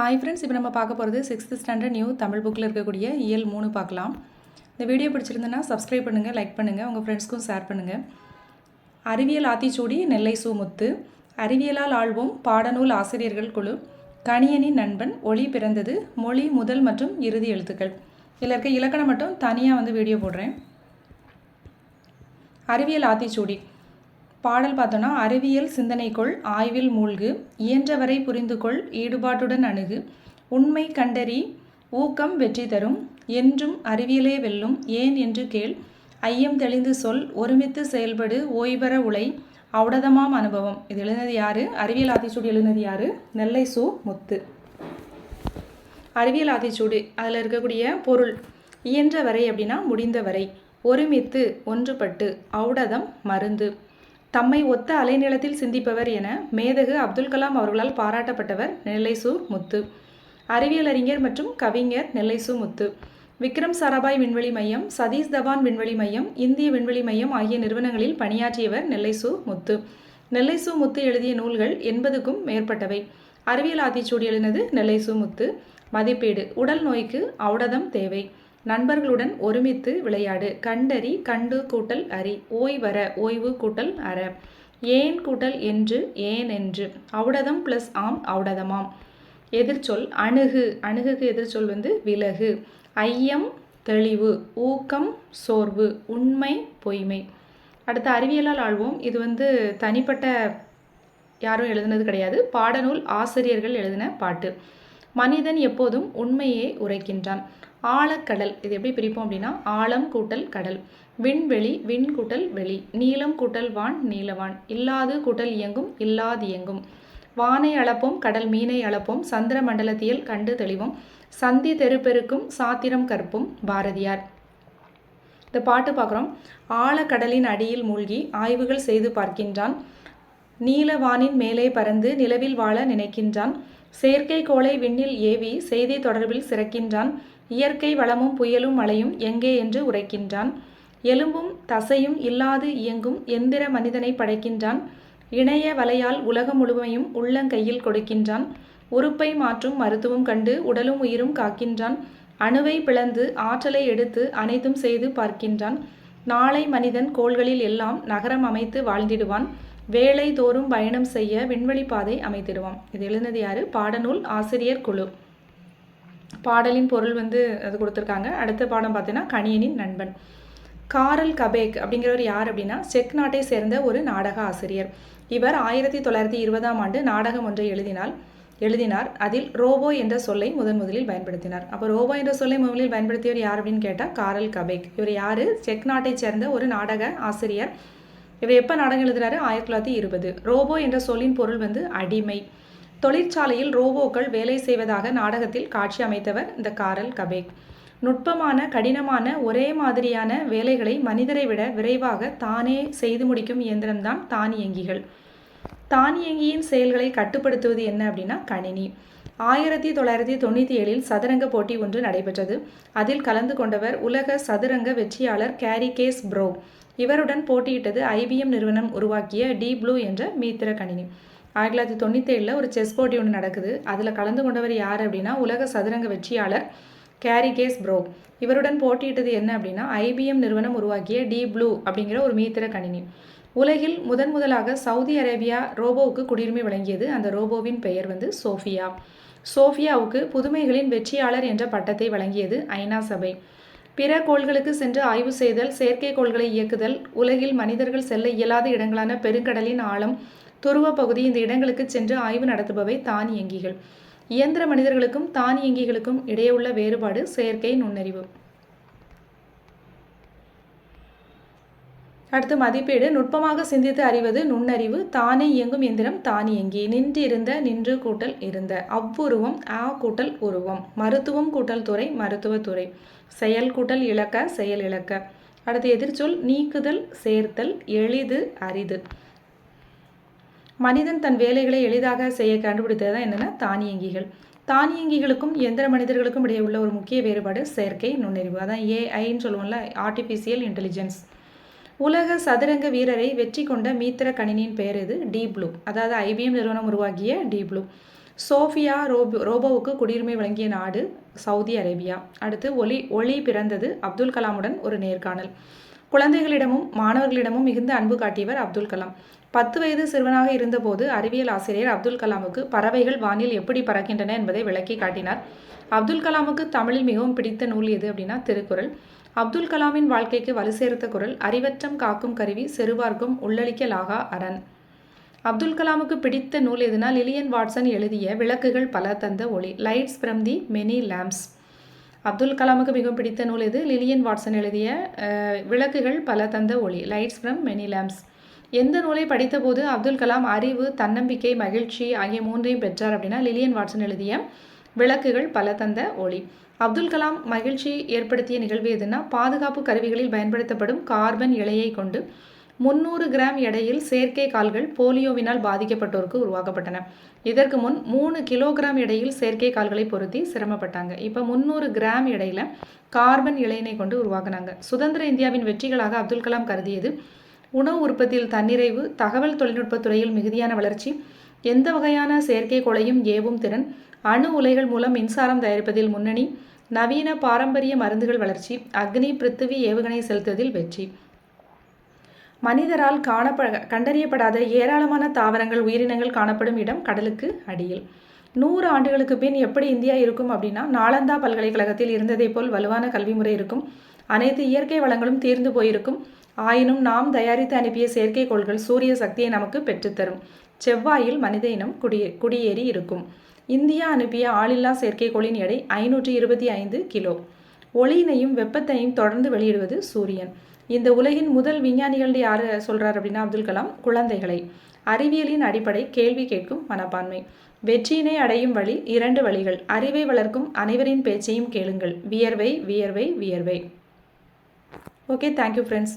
Hi friends இப்போ நம்ம பார்க்க போகிறது சிக்ஸ்த் ஸ்டாண்டர்ட் நியூ தமிழ் புக்கில் இருக்கக்கூடிய இயல் மூணு பார்க்கலாம். இந்த வீடியோ பிடிச்சிருந்தனா சப்ஸ்கிரைப் பண்ணுங்கள் லைக் பண்ணுங்கள் உங்கள் ஃப்ரெண்ட்ஸ்க்கும் ஷேர் பண்ணுங்கள் அறிவியல் ஆத்திச்சூடி நெல்லை சு முத்து அறிவியலால் ஆழ்வோம் பாடநூல் ஆசிரியர்கள் குழு. கணியனின் நண்பன் ஒளி பிறந்தது மொழி முதல் மற்றும் இறுதி எழுத்துக்கள். இதில் இருக்க இலக்கணம் மட்டும் தனியாக வந்து வீடியோ போடுறேன். அறிவியல் ஆத்திச்சூடி. பாடல் பார்த்தோன்னா அறிவியல் சிந்தனைக்குள் ஆய்வில் மூழ்கு இயன்றவரை புரிந்து கொள் ஈடுபாட்டுடன் அணுகு உண்மை கண்டறி ஊக்கம் வெற்றி தரும் என்றும் அறிவியலே வெல்லும் ஏன் என்று கேள் ஐயம் தெளிந்து சொல் ஒருமித்து செயல்படு ஓய்வர உலை அவுடதமாம் அனுபவம். இது எழுதினது யார்? அறிவியல் ஆத்திச்சூடி எழுதினது யாரு? நெல்லை சு முத்து. அறிவியல் ஆத்திச்சூடி அதில் இருக்கக்கூடிய பொருள் இயன்ற வரை அப்படின்னா முடிந்த வரை ஒருமித்து ஒன்றுபட்டு அவுடதம் மருந்து. தம்மை ஒத்த அலைநிலத்தில் சிந்திப்பவர் என மேதகு அப்துல் கலாம் அவர்களால் பாராட்டப்பட்டவர் நெல்லைசு முத்து. அறிவியல் அறிஞர் மற்றும் கவிஞர் நெல்லைசு முத்து. விக்ரம் சாராபாய் விண்வெளி மையம் சதீஷ் தவான் விண்வெளி மையம் இந்திய விண்வெளி மையம் ஆகிய நிறுவனங்களில் பணியாற்றியவர் நெல்லைசு முத்து. நெல்லைசு முத்து எழுதிய நூல்கள் எண்பதுக்கும் மேற்பட்டவை. அறிவியல் ஆத்திச்சூடி எழுதினது நெல்லைசு முத்து. மதிப்பீடு. உடல் நோய்க்கு ஔடதம் தேவை. நண்பர்களுடன் ஒருமித்து விளையாடு. கண்டறி கண்டு கூட்டல் அறி ஓய்வர ஓய்வு கூட்டல் அற. ஏன் கூட்டல் என்று ஏன் என்று அவுடதம் ப்ளஸ் ஆம் அவுடதமாம். எதிர்ச்சொல் அணுகு. அணுகுக்கு எதிர்ச்சொல் வந்து விலகு. ஐயம் தெளிவு. ஊக்கம் சோர்வு. உண்மை பொய்மை. அடுத்த அறிவியலால் ஆழ்வோம் இது வந்து தனிப்பட்ட யாரும் எழுதுனது கிடையாது. பாடநூல் ஆசிரியர்கள் எழுதின பாட்டு. மனிதன் எப்போதும் உண்மையே உரைக்கின்றான். ஆழக்கடல் இது எப்படி பிரிப்போம் அப்படின்னா ஆழம் கூட்டல் கடல் விண்வெளி விண் கூட்டல் வெளி நீளம் கூட்டல் வான் நீலவான் இல்லாது கூட்டல் இயங்கும் இல்லாது இயங்கும். வானை அளப்போம் கடல் மீனை அளப்போம் சந்திர மண்டலத்தியல் கண்டு தெளிவோம் சந்தி தெருப்பெருக்கும் சாத்திரம் கற்பும் பாரதியார். இந்த பாட்டு பார்க்குறோம் ஆழக்கடலின் அடியில் மூழ்கி ஆய்வுகள் செய்து பார்க்கின்றான். நீலவானின் மேலே பறந்து நிலவில் வாழ நினைக்கின்றான். செயற்கைக்கோளை விண்ணில் ஏவி செய்தி தொடர்பில் சிறக்கின்றான். இயற்கை வளமும் புயலும் மழையும் எங்கே என்று உரைக்கின்றான். எலும்பும் தசையும் இல்லாது இயங்கும் எந்திர மனிதனை படைக்கின்றான். இணைய வலையால் உலகம் முழுமையும் உள்ளங்கையில் கொடுக்கின்றான். உறுப்பை மாற்றும் மருத்துவம் கண்டு உடலும் உயிரும் காக்கின்றான். அணுவை பிளந்து ஆற்றலை எடுத்து அனைத்தும் செய்து பார்க்கின்றான். நாளை மனிதன் கோள்களில் எல்லாம் நகரம் அமைத்து வாழ்ந்திடுவான். வேலை தோறும் பயணம் செய்ய விண்வெளி பாதை அமைத்திடுவோம். இது எழுந்தது யாரு? பாடநூல் ஆசிரியர் குழு. பாடலின் பொருள் வந்து அது கொடுத்துருக்காங்க. அடுத்த பாடம் பார்த்தீங்கன்னா கணியனின் நண்பன். காரல் கபேக் அப்படிங்கிறவர் யார் அப்படின்னா செக் நாட்டை சேர்ந்த ஒரு நாடக ஆசிரியர். இவர் ஆயிரத்தி தொள்ளாயிரத்தி இருபதாம் ஆண்டு நாடகம் ஒன்றை எழுதினால் எழுதினார். அதில் ரோபோ என்ற சொல்லை முதன் முதலில் பயன்படுத்தினார். அப்போ ரோபோ என்ற சொல்லை முதலில் பயன்படுத்தியவர் யார் அப்படின்னு கேட்டால் காரல் கபேக். இவர் யார்? செக் நாட்டை சேர்ந்த ஒரு நாடக ஆசிரியர். இவர் எப்போ நாடகம் எழுதுறாரு? ஆயிரத்தி தொள்ளாயிரத்தி இருபது. ரோபோ என்ற சொல்லின் பொருள் வந்து அடிமை. தொழிற்சாலையில் ரோபோக்கள் வேலை செய்வதாக நாடகத்தில் காட்சி அமைத்தவர் இந்த காரல் கபேக். நுட்பமான கடினமான ஒரே மாதிரியான வேலைகளை மனிதரை விட விரைவாக தானே செய்து முடிக்கும் இயந்திரம்தான் தானியங்கிகள். தானியங்கியின் செயல்களை கட்டுப்படுத்துவது என்ன அப்படின்னா கணினி. ஆயிரத்தி தொள்ளாயிரத்தி தொண்ணூற்றி ஏழில் சதுரங்க போட்டி ஒன்று நடைபெற்றது. அதில் கலந்து கொண்டவர் உலக சதுரங்க வெற்றியாளர் கேரி கேஸ் ப்ரோ. இவருடன் போட்டியிட்டது ஐபிஎம் நிறுவனம் உருவாக்கிய டி ப்ளூ என்ற மீத்திர கணினி. ஆயிரத்தி தொள்ளாயிரத்தி தொண்ணூற்றி ஏழில் ஒரு செஸ் போட்டி ஒன்று நடக்குது. அதில் கலந்து கொண்டவர் யார் அப்படின்னா உலக சதுரங்க வெற்றியாளர் கேரி கேஸ் ப்ரோ. இவருடன் போட்டியிட்டது என்ன அப்படின்னா ஐபிஎம் நிறுவனம் உருவாக்கிய டி ப்ளூ அப்படிங்கிற ஒரு மீத்திர கணினி. உலகில் முதன் முதலாக சவுதி அரேபியா ரோபோவுக்கு குடியுரிமை வழங்கியது. அந்த ரோபோவின் பெயர் வந்து சோஃபியா. சோஃபியாவுக்கு புதுமைகளின் வெற்றியாளர் என்ற பட்டத்தை வழங்கியது ஐநா சபை. பிற கோள்களுக்கு சென்று ஆய்வு செய்தல் செயற்கைக்கோள்களை இயக்குதல் உலகில் மனிதர்கள் செல்ல இயலாத இடங்களான பெருங்கடலின் ஆழம் துருவ பகுதி இந்த இடங்களுக்கு சென்று ஆய்வு நடத்துபவை தானியங்கிகள் இயந்திர மனிதர்களுக்கும் தானியங்கிகளுக்கும் இடையே உள்ள வேறுபாடு செயற்கை நுண்ணறிவு. அடுத்து மதிப்பீடு. நுட்பமாக சிந்தித்து அறிவது நுண்ணறிவு. தானே இயங்கும் எந்திரம் தானியங்கி நின்றிருந்த நின்று கூட்டல் இருந்த. அவ்வுருவம் ஆ கூட்டல் உருவம். மருத்துவம் கூட்டல் துறை மருத்துவத்துறை செயல் கூட்டல் இழக்க செயல் இழக்க அடுத்து எதிர்ச்சொல் நீக்குதல் சேர்த்தல் எளிது அரிது. மனிதன் தன் வேலைகளை எளிதாக செய்ய கண்டுபிடித்தது தான் என்னென்னா தானியங்கிகள் தானியங்கிகளுக்கும் எந்திர மனிதர்களுக்கும் இடையே உள்ள ஒரு முக்கிய வேறுபாடு செயற்கை நுண்ணறிவு. அதான் ஏஐன்னு சொல்லுவோம்ல ஆர்டிஃபிஷியல் இன்டெலிஜென்ஸ் உலக சதுரங்க வீரரை வெற்றி கொண்ட மீத்திர கணினியின் பெயர் இது டி ப்ளூ. அதாவது ஐபிஎம் நிறுவனம் உருவாக்கிய டி ப்ளூ. சோஃபியா ரோபோ ரோபோவுக்கு குடியுரிமை வழங்கிய நாடு சவுதி அரேபியா. அடுத்து ஒளி ஒளி பிறந்தது அப்துல் கலாமுடன் ஒரு நேர்காணல். குழந்தைகளிடமும் மாணவர்களிடமும் மிகுந்த அன்பு காட்டியவர் அப்துல் கலாம். பத்து வயது சிறுவனாக இருந்தபோது அறிவியல் ஆசிரியர் அப்துல் கலாமுக்கு பறவைகள் வானில் எப்படி பறக்கின்றன என்பதை விளக்கி காட்டினார். அப்துல் கலாமுக்கு தமிழில் மிகவும் பிடித்த நூல் எது அப்படின்னா திருக்குறள். அப்துல் கலாமின் வாழ்க்கைக்கு வலு சேர்த்த குரல் அறிவற்றம் காக்கும் கருவி செருவார்க்கும் உள்ளளிக்கலாகா அரண் அப்துல் கலாமுக்கு பிடித்த நூல் எதுனா? லிலியன் வாட்சன் எழுதிய விளக்குகள் பல தந்த ஒளி lights from the many lamps Abdul கலாமுக்கு மிகவும் பிடித்த நூல் எது? லிலியன் வாட்சன் எழுதிய விளக்குகள் பல தந்த ஒளி லைட்ஸ் ஃப்ரம் மெனி லேம்ப்ஸ் எந்த நூலை படித்தபோது அப்துல் கலாம் அறிவு தன்னம்பிக்கை மகிழ்ச்சி ஆகிய மூன்றையும் பெற்றார் அப்படின்னா லிலியன் வாட்சன் எழுதிய விளக்குகள் பல தந்த ஒளி. அப்துல் கலாம் மகிழ்ச்சி ஏற்படுத்திய நிகழ்வு எதுனா பாதுகாப்பு கருவிகளில் பயன்படுத்தப்படும் கார்பன் இலையை கொண்டு முந்நூறு கிராம் எடையில் செயற்கை கால்கள் போலியோவினால் பாதிக்கப்பட்டோருக்கு உருவாக்கப்பட்டன. இதற்கு முன் மூணு கிலோகிராம் எடையில் செயற்கை கால்களை பொருத்தி சிரமப்பட்டாங்க. இப்போ முந்நூறு கிராம் எடையில் கார்பன் இலையினை கொண்டு உருவாக்குனாங்க. சுதந்திர இந்தியாவின் வெற்றிகளாக அப்துல் கலாம் கருதியது உணவு உற்பத்தியில் தன்னிறைவு தகவல் தொழில்நுட்பத் துறையில் மிகுதியான வளர்ச்சி எந்த வகையான செயற்கைக்கோளையும் ஏவும் திறன் அணு உலைகள் மூலம் மின்சாரம் தயாரிப்பதில் முன்னணி நவீன பாரம்பரிய மருந்துகள் வளர்ச்சி அக்னி பிருத்திவி ஏவுகணை செலுத்துவதில் வெற்றி. மனிதரால் காணப்ப கண்டறியப்படாத ஏராளமான தாவரங்கள் உயிரினங்கள் காணப்படும் இடம் கடலுக்கு அடியில். நூறு ஆண்டுகளுக்கு பின் எப்படி இந்தியா இருக்கும் அப்படின்னா நாலந்தா பல்கலைக்கழகத்தில் இருந்ததை போல் வலுவான கல்வி முறை இருக்கும். அனைத்து இயற்கை வளங்களும் தீர்ந்து போயிருக்கும். ஆயினும் நாம் தயாரித்து அனுப்பிய செயற்கைக்கோள்கள் சூரிய சக்தியை நமக்கு பெற்றுத்தரும். செவ்வாயில் மனித இனம் குடியே குடியேறி இருக்கும். இந்தியா அனுப்பிய ஆளில்லா செயற்கைக்கோளின் எடை ஐநூற்றி இருபத்தி ஐந்து கிலோ. ஒளியினையும் வெப்பத்தையும் தொடர்ந்து வெளியிடுவது சூரியன். இந்த உலகின் முதல் விஞ்ஞானிகள் யார் சொல்கிறார் அப்படின்னா அப்துல் கலாம்? குழந்தைகளை. அறிவியலின் அடிப்படை கேள்வி கேட்கும் மனப்பான்மை. வெற்றியினை அடையும் வழி இரண்டு வழிகள். அறிவை வளர்க்கும் அனைவரின் பேச்சையும் கேளுங்கள். வியர்வை வியர்வை வியர்வை. Okay thank you friends